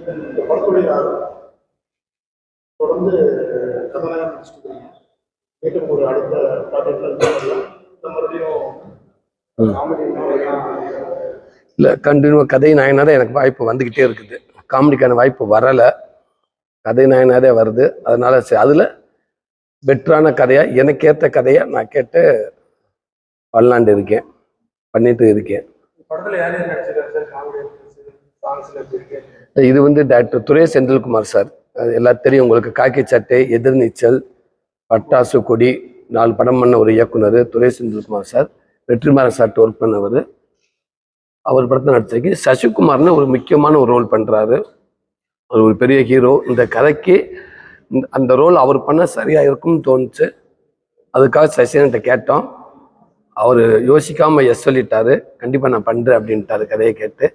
இந்த படத்துடைய தொடர்ந்து கதாநாயகன் நடிச்சிட்டு மீண்டும் ஒரு அடுத்த ப்ராஜெக்ட்ல இல்லை கண்டினியூ கதை நாயனாரே எனக்கு வாய்ப்பு வந்துக்கிட்டே இருக்குது. காமெடிக்கான வாய்ப்பு வரலை. கதை நாயனாரே வருது. அதனால சரி அதில் பெட்டரான கதையாக எனக்கு ஏற்ற கதையை நான் கேட்டு பண்ணலான்ட்டு இருக்கேன். பண்ணிட்டு இருக்கேன். இது வந்து டாக்டர் துரை செந்தில்குமார் சார். அது எல்லாம் தெரியும். உங்களுக்கு காக்கி சட்டை எதிர்நீச்சல் பட்டாசு கொடி நாலு படம் பண்ண ஒரு இயக்குனர் துரை செந்தில்குமார் சார். வெற்றிமாறன் சார்ட்டு ஒர்க் பண்ணவர். அவர் படத்தை நடிச்சிருக்கு சசிகுமார்னு ஒரு முக்கியமான ஒரு ரோல் பண்ணுறாரு அவர் ஒரு பெரிய ஹீரோ இந்த கதைக்கு இந்த- அந்த ரோல் அவர் பண்ண சரியாக இருக்கும்னு தோணுச்சு. அதுக்காக சசிகன்ட்ட கேட்டோம். அவர் யோசிக்காமல் எஸ் சொல்லிட்டாரு. கண்டிப்பாக நான் பண்ணுறேன் அப்படின்ட்டாரு கதையை கேட்டு.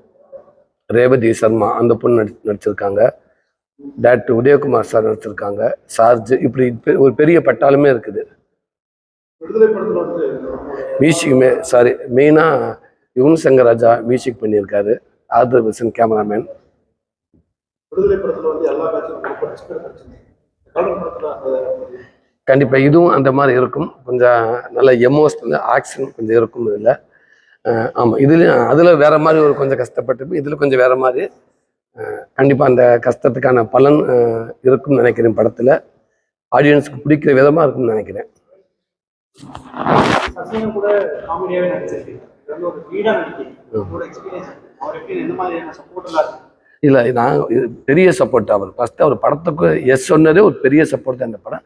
ரேவதி சர்மா அந்த பொண்ணு நடி நடிச்சிருக்காங்க. டாக்டர் உதயகுமார் சார் நடிச்சிருக்காங்க. சார்ஜ் இப்படி பெ- ஒரு பெரிய பட்டாலுமே இருக்குது. மியூசிக்குமே சாரி மெயினாக யுவன் சங்கர் ராஜா மியூசிக் பண்ணியிருக்காரு. ஆதர் விசன் கேமராமேன் கண்டிப்பாக இதுவும் அந்த மாதிரி இருக்கும். கொஞ்சம் நல்ல எமோஷனல் ஆக்ஷன் கொஞ்சம் இருக்கும் இதில். ஆமாம் இதுலேயும் அதில் வேற மாதிரி ஒரு கொஞ்சம் கஷ்டப்பட்டு இதில் கொஞ்சம் வேற மாதிரி கண்டிப்பாக அந்த கஷ்டத்துக்கான பலன் இருக்கும்னு நினைக்கிறேன் படத்தில். ஆடியன்ஸுக்கு பிடிக்கிற விதமாக இருக்கும்னு நினைக்கிறேன். இல்லை நான் பெரிய சப்போர்ட் அவர். ஃபஸ்ட்டு அவர் படத்துக்கு எஸ் சொன்னதே ஒரு பெரிய சப்போர்ட் தான் இந்த படம்.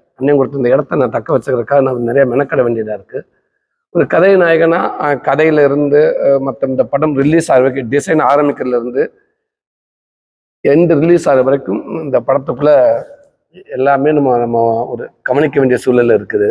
அண்ணன் கொடுத்த இந்த இடத்த நான் தக்க வச்சுக்கிறதுக்காக நான் நிறைய மெனக்கட வேண்டியதாக இருக்குது ஒரு கதை நாயகனா கதையிலிருந்து மற்ற இந்த படம் ரிலீஸ் ஆகிற வரைக்கும் டிசைன் ஆரம்பிக்கிறதுலேருந்து எந்த எண்டு ரிலீஸ் ஆகிற வரைக்கும் இந்த படத்துக்குள்ளே எல்லாமே நம்ம நம்ம ஒரு கவனிக்க வேண்டிய சூழலில் இருக்குது.